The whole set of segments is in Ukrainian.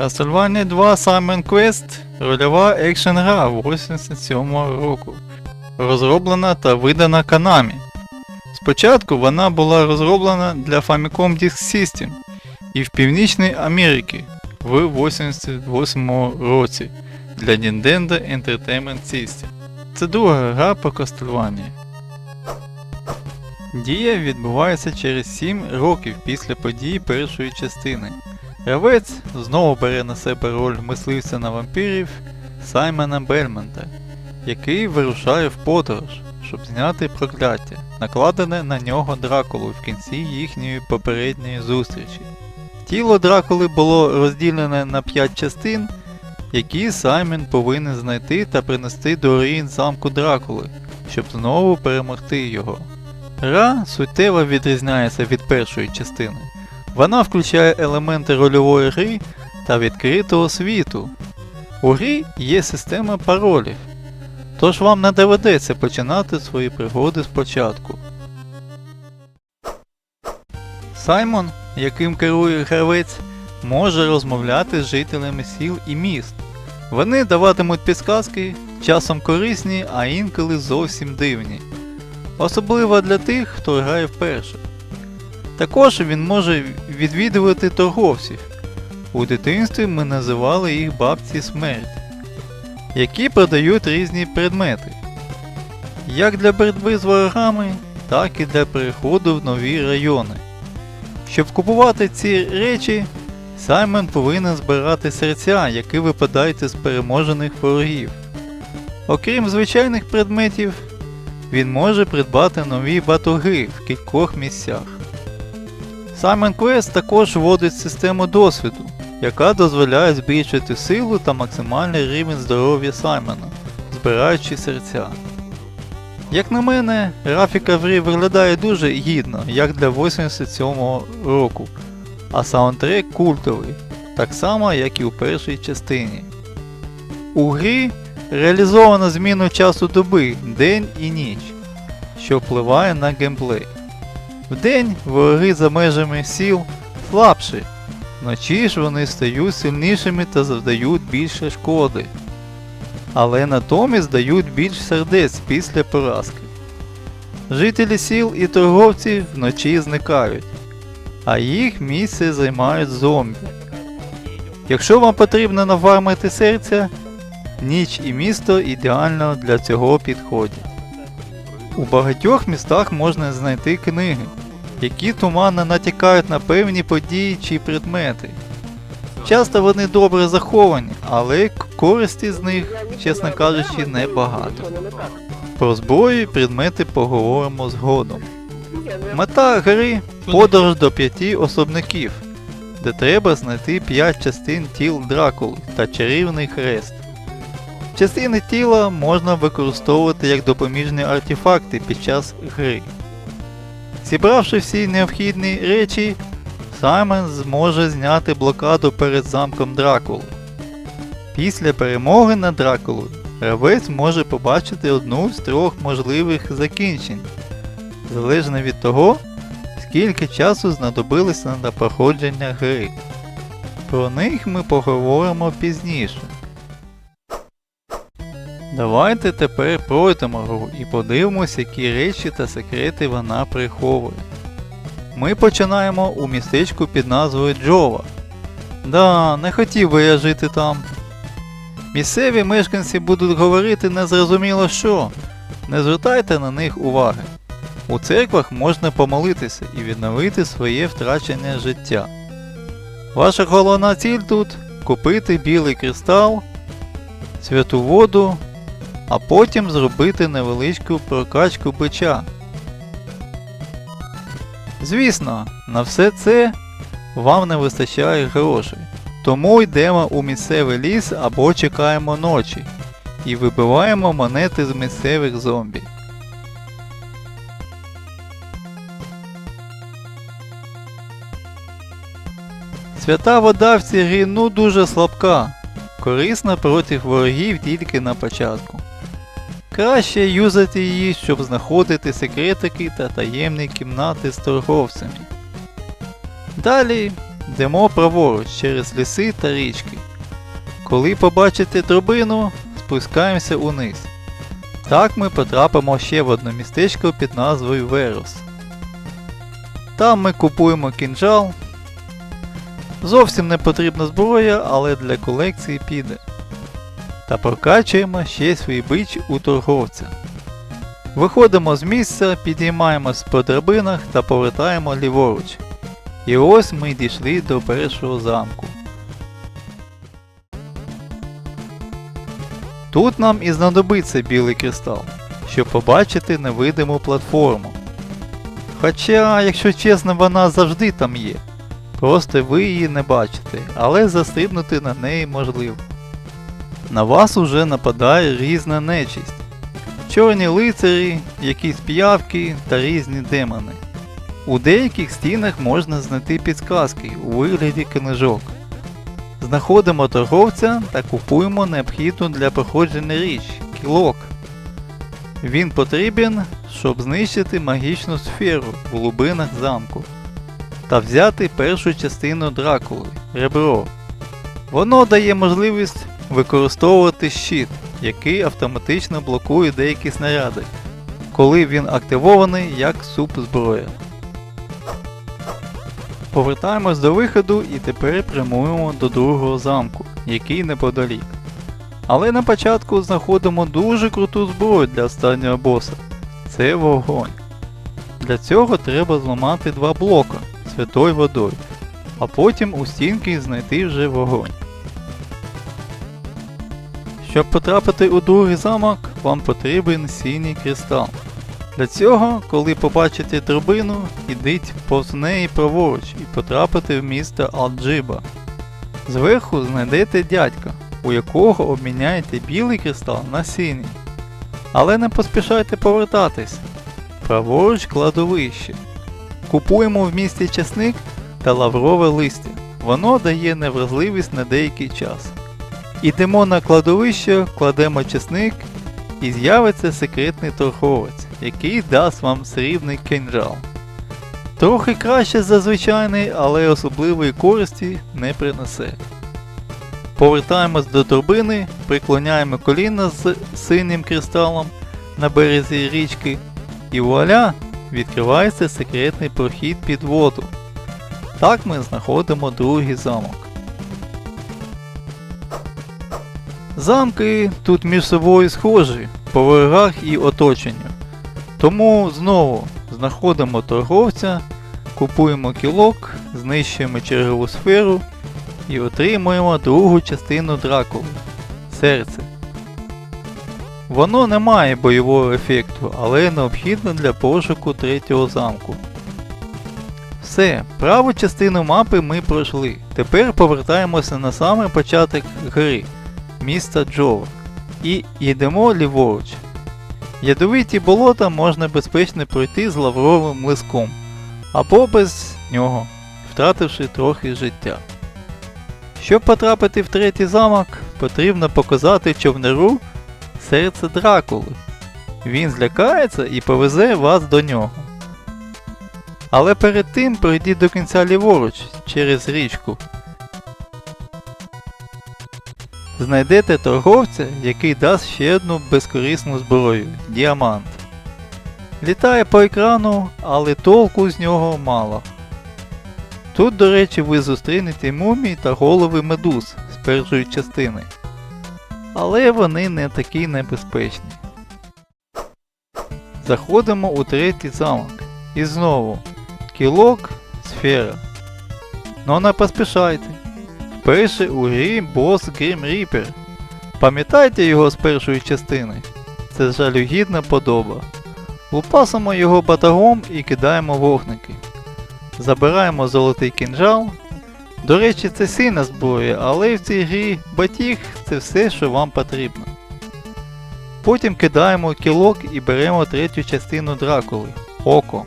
Castlevania 2 Simon Quest рольова екшен гра 87 року. Розроблена та видана Konami. Спочатку вона була розроблена для Famicom Disk System і в Північній Америці в 88 році для Nintendo Entertainment System. Це друга гра по Castlevania. Дія відбувається через 7 років після подій першої частини. Гравець знову бере на себе роль мисливця на вампірів Саймона Бельмонта, який вирушає в подорож, щоб зняти прокляття, накладене на нього Дракулою в кінці їхньої попередньої зустрічі. Тіло Дракули було розділене на 5 частин, які Саймон повинен знайти та принести до руїн замку Дракули, щоб знову перемогти його. Гра суттєво відрізняється від першої частини. Вона включає елементи рольової гри та відкритого світу. У грі є система паролів, тож вам не доведеться починати свої пригоди спочатку. Саймон, яким керує гравець, може розмовляти з жителями сіл і міст. Вони даватимуть підказки, часом корисні, а інколи зовсім дивні. Особливо для тих, хто грає вперше. Також він може відвідувати торговців. У дитинстві ми називали їх бабці смерть, які продають різні предмети. Як для боротьби з ворогами, так і для переходу в нові райони. Щоб купувати ці речі, Саймон повинен збирати серця, які випадають із переможених ворогів. Окрім звичайних предметів, він може придбати нові батуги в кількох місцях. Simon Quest також вводить систему досвіду, яка дозволяє збільшити силу та максимальний рівень здоров'я Саймона, збираючи серця. Як на мене, графіка в грі виглядає дуже гідно, як для 87-го року, а саундтрек культовий, так само як і у першій частині. У грі реалізовано зміну часу доби, день і ніч, що впливає на геймплей. Вдень вороги за межами сіл слабші, вночі ж вони стають сильнішими та завдають більше шкоди. Але натомість дають більш сердець після поразки. Жителі сіл і торговці вночі зникають, а їх місце займають зомбі. Якщо вам потрібно нафармити серця, ніч і місто ідеально для цього підходять. У багатьох містах можна знайти книги, які туманно натякають на певні події чи предмети. Часто вони добре заховані, але користі з них, чесно кажучи, небагато. Про зброю і предмети поговоримо згодом. Мета гри подорож до п'яти особників, де треба знайти 5 частин тіл Дракули та чарівний хрест. Частини тіла можна використовувати як допоміжні артефакти під час гри. Зібравши всі необхідні речі, Саймон зможе зняти блокаду перед замком Дракули. Після перемоги над Дракулою гравець може побачити одну з трьох можливих закінчень, залежно від того, скільки часу знадобилося на проходження гри. Про них ми поговоримо пізніше. Давайте тепер пройдемо гру і подивимось, які речі та секрети вона приховує. Ми починаємо у містечку під назвою Джова. Да, не хотів би я жити там. Місцеві мешканці будуть говорити незрозуміло що. Не звертайте на них уваги. У церквах можна помолитися і відновити своє втрачене життя. Ваша головна ціль тут купити білий кристал, святу воду, а потім зробити невеличку прокачку бича. Звісно, на все це вам не вистачає грошей. Тому йдемо у місцевий ліс або чекаємо ночі і вибиваємо монети з місцевих зомбі. Свята вода в цій грі ну дуже слабка, корисна проти ворогів тільки на початку. Краще юзати її, щоб знаходити секретики та таємні кімнати з торговцями. Далі йдемо праворуч через ліси та річки. Коли побачите драбину, спускаємося униз. Так ми потрапимо ще в одне містечко під назвою Верос. Там ми купуємо кінжал. Зовсім не потрібна зброя, але для колекції піде. Та прокачуємо ще свій бич у торговця. Виходимо з місця, підіймаємось по драбинах та повертаємо ліворуч. І ось ми дійшли до першого замку. Тут нам і знадобиться білий кристал, щоб побачити невидиму платформу. Хоча, якщо чесно, вона завжди там є. Просто ви її не бачите, але застрибнути на неї можливо. На вас уже нападає різна нечисть. Чорні лицарі, якісь п'явки та різні демони. У деяких стінах можна знайти підсказки у вигляді книжок. Знаходимо торговця та купуємо необхідну для проходження річ кілок. Він потрібен, щоб знищити магічну сферу в глибинах замку та взяти першу частину дракули ребро. Воно дає можливість використовувати щит, який автоматично блокує деякі снаряди, коли він активований як суп зброя. Повертаємось до виходу і тепер прямуємо до другого замку, який неподалік. Але на початку знаходимо дуже круту зброю для останнього боса. Це вогонь. Для цього треба зламати два блока святою водою, а потім у стінки знайти вже вогонь. Щоб потрапити у другий замок, вам потрібен синій кристал. Для цього, коли побачите драбину, ідіть повз неї праворуч і потрапите в місто Алджиба. Зверху знайдете дядька, у якого обміняєте білий кристал на синій. Але не поспішайте повертатись. Праворуч кладовище. Купуємо в місті часник та лаврове листя. Воно дає невразливість на деякий час. Ідемо на кладовище, кладемо чесник і з'явиться секретний торговець, який дасть вам срібний кинджал. Трохи краще за звичайний, але особливої користі не принесе. Повертаємось до турбини, приклоняємо коліна з синім кристалом на березі річки, і вуаля! Відкривається секретний прохід під воду. Так ми знаходимо другий замок. Замки тут між собою схожі по ворогах і оточенню. Тому знову знаходимо торговця, купуємо кілок, знищуємо чергову сферу і отримуємо другу частину дракули серце. Воно не має бойового ефекту, але необхідно для пошуку третього замку. Все, праву частину мапи ми пройшли. Тепер повертаємося на самий початок гри міста Джова і йдемо ліворуч. Ядовиті болота можна безпечно пройти з лавровим лиском або без нього, втративши трохи життя. Щоб потрапити в третій замок, потрібно показати човнеру серце Дракули. Він злякається і повезе вас до нього. Але перед тим пройдіть до кінця ліворуч через річку. Знайдете торговця, який дасть ще одну безкорисну зброю діамант. Літає по екрану, але толку з нього мало. Тут, до речі, ви зустрінете мумії та голови медуз з першої частини. Але вони не такі небезпечні. Заходимо у третій замок. І знову кілок, сфера. Ну не поспішайте. Вперше у грі бос Grim Reaper. Пам'ятайте його з першої частини? Це жалюгідна подоба. Лупасимо його батагом і кидаємо вогники. Забираємо золотий кінжал. До речі, це сильна зброя, але в цій грі батіг це все, що вам потрібно. Потім кидаємо кілок і беремо третю частину дракули око.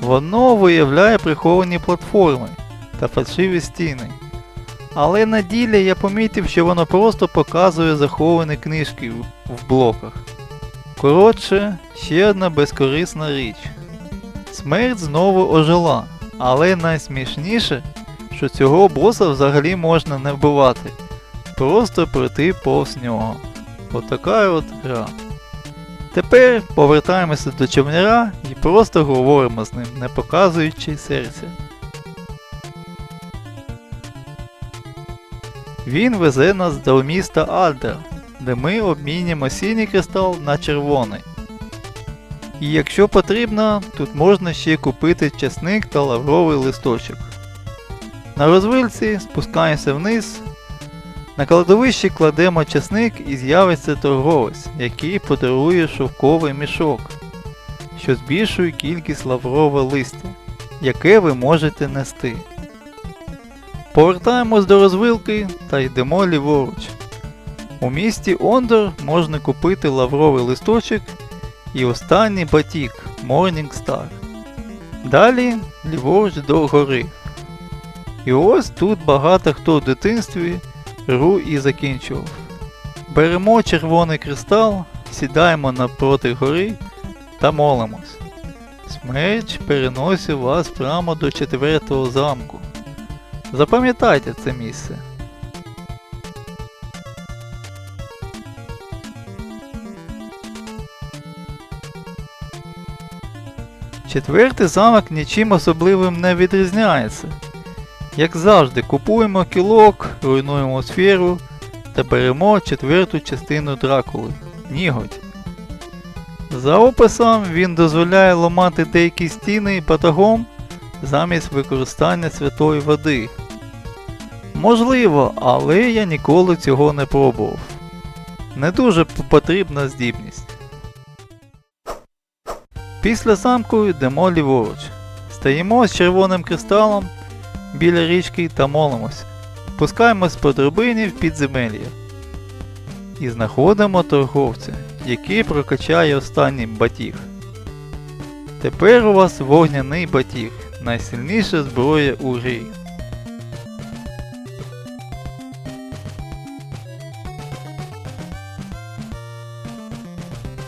Воно виявляє приховані платформи та фальшиві стіни. Але на ділі я помітив, що воно просто показує заховані книжки в- блоках. Коротше, ще одна безкорисна річ. Смерть знову ожила, але найсмішніше, що цього боса взагалі можна не вбивати. Просто пройти повз нього. Отака от гра. Тепер повертаємося до човняра і просто говоримо з ним, не показуючи серця. Він везе нас до міста Альдер, де ми обмінюємо синій кристал на червоний. І якщо потрібно, тут можна ще купити часник та лавровий листочок. На розвильці спускаємося вниз. На кладовищі кладемо часник і з'явиться торговець, який подарує шовковий мішок, що збільшує кількість лаврового листя, яке ви можете нести. Повертаємось до розвилки та йдемо ліворуч. У місті Ондор можна купити лавровий листочок і останній батік Morning Star. Далі ліворуч до гори. І ось тут багато хто в дитинстві гру і закінчував. Беремо червоний кристал, сідаємо напроти гори та молимось. Смерч переносить вас прямо до четвертого замку. Запам'ятайте це місце. Четвертий замок нічим особливим не відрізняється. Як завжди, купуємо кілок, руйнуємо сферу та беремо четверту частину дракули ніготь. За описом він дозволяє ламати деякі стіни батагом замість використання святої води. Можливо, але я ніколи цього не пробував. Не дуже потрібна здібність. Після замку йдемо ліворуч. Стаємо з червоним кристалом біля річки та молимось. Спускаємось по драбині в підземелля. І знаходимо торговця, який прокачає останній батіг. Тепер у вас вогняний батіг, найсильніша зброя у грі.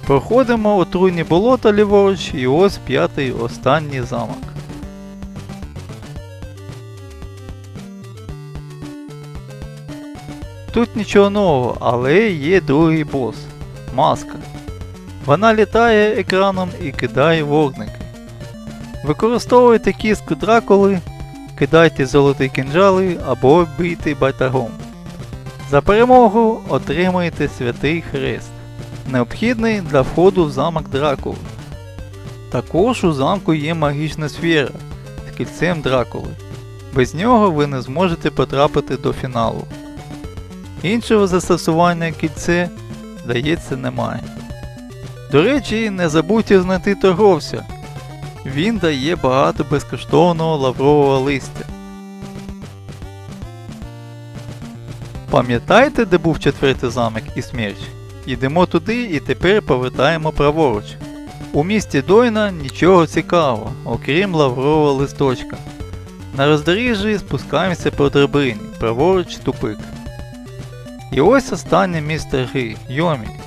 Проходимо отруйні болота ліворуч і ось п'ятий останній замок. Тут нічого нового, але є другий бос маска. Вона літає екраном і кидає вогники. Використовуйте кістку дракули, кидайте золоті кінжали або бийте батагом. За перемогу отримаєте святий хрест, необхідний для входу в замок Дракули. Також у замку є магічна сфера з кільцем Дракули. Без нього ви не зможете потрапити до фіналу. Іншого застосування кільце, здається, немає. До речі, не забудьте знайти торговця. Він дає багато безкоштовного лаврового листя. Пам'ятаєте, де був четвертий замок і смерч? Йдемо туди і тепер повертаємо праворуч. У місті Дойна нічого цікавого, окрім лаврового листочка. На роздоріжжі спускаємося по драбині, праворуч тупик. І ось останнє місце гри Йомі.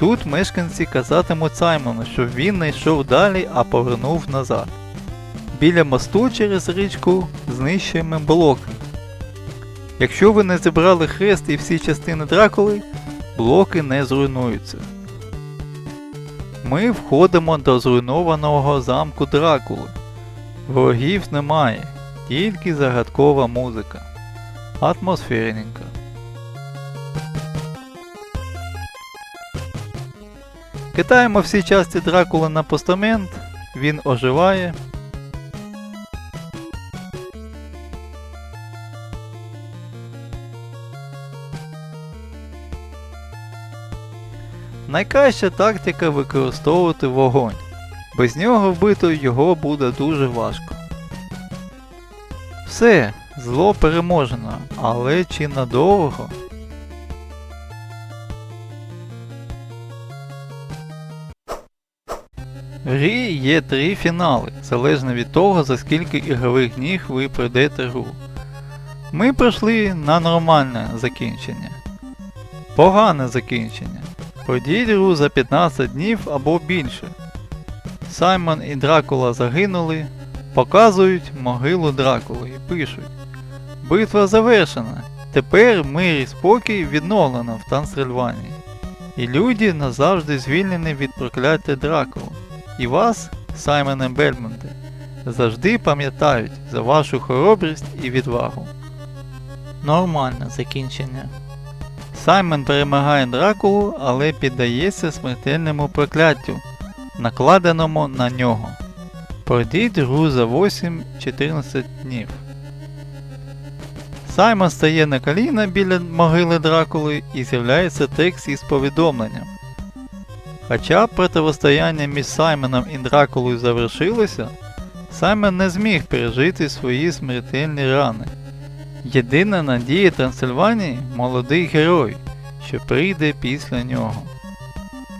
Тут мешканці казатимуть Саймону, щоб він не йшов далі, а повернув назад. Біля мосту через річку знищуємо блоки. Якщо ви не зібрали хрест і всі частини дракули, блоки не зруйнуються. Ми входимо до зруйнованого замку Дракули. Ворогів немає, тільки загадкова музика. Атмосферненька. Кидаємо всі часті Дракули на постамент, він оживає. Найкраща тактика використовувати вогонь. Без нього вбити його буде дуже важко. Все, зло переможено, але чи надовго? Грі є три фінали, залежно від того, за скільки ігрових днів ви пройдете гру. Ми пройшли на нормальне закінчення. Погане закінчення. Пройдіть гру за 15 днів або більше. Саймон і Дракула загинули, показують могилу Дракули і пишуть. Битва завершена. Тепер мир і спокій відновлено в Трансильванії. І люди назавжди звільнені від прокляття Дракула. І вас, Саймоне Бельмонте, завжди пам'ятають за вашу хоробрість і відвагу. Нормальне закінчення. Саймон перемагає Дракулу, але піддається смертельному прокляттю, накладеному на нього. Пройдіть гру за 8-14 днів. Саймон стає на коліна біля могили Дракули і з'являється текст із повідомленням. Хоча протистояння між Саймоном і Дракулою завершилося, Саймон не зміг пережити свої смертельні рани. Єдина надія Трансильванії молодий герой, що прийде після нього.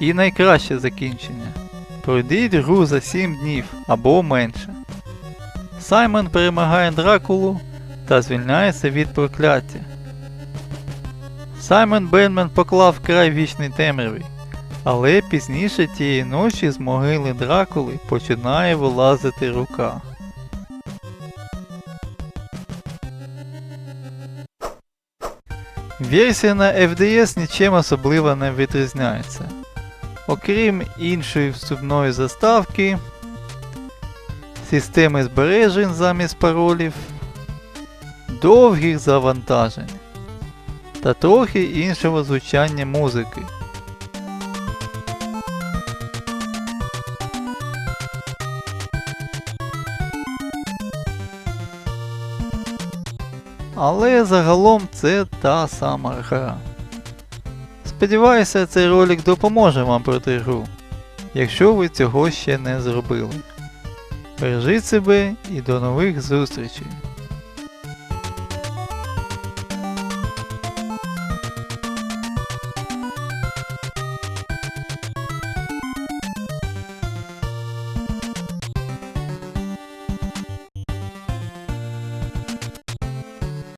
І найкраще закінчення. Пройдіть гру за 7 днів або менше. Саймон перемагає Дракулу та звільняється від прокляття. Саймон Бенмен поклав край вічній темряві, але пізніше тієї ночі з могили Дракули починає вилазити рука. Версія на FDS нічим особливо не відрізняється. Окрім іншої вступної заставки, системи збережень замість паролів, довгих завантажень та трохи іншого звучання музики. Але загалом це та сама гра. Сподіваюся, цей ролик допоможе вам пройти гру, якщо ви цього ще не зробили. Бережіть себе і до нових зустрічей!